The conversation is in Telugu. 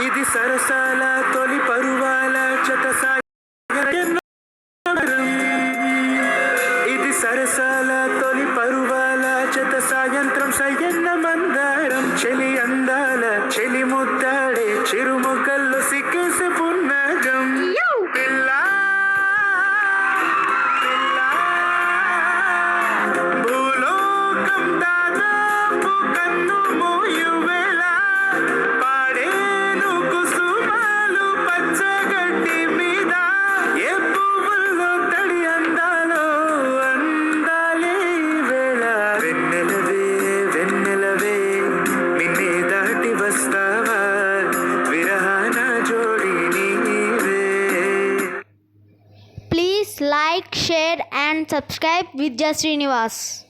ఇది సరసాల తొలి పరువాల జత ఇది సరసాల తొలి పరువాల జత సాయంత్రం. సయ్యన్న మందారం చెలి అందాల చెలి ముద్దాడే చిరుముఖల్లో సిక్కి like, share and subscribe Vidya Srinivas.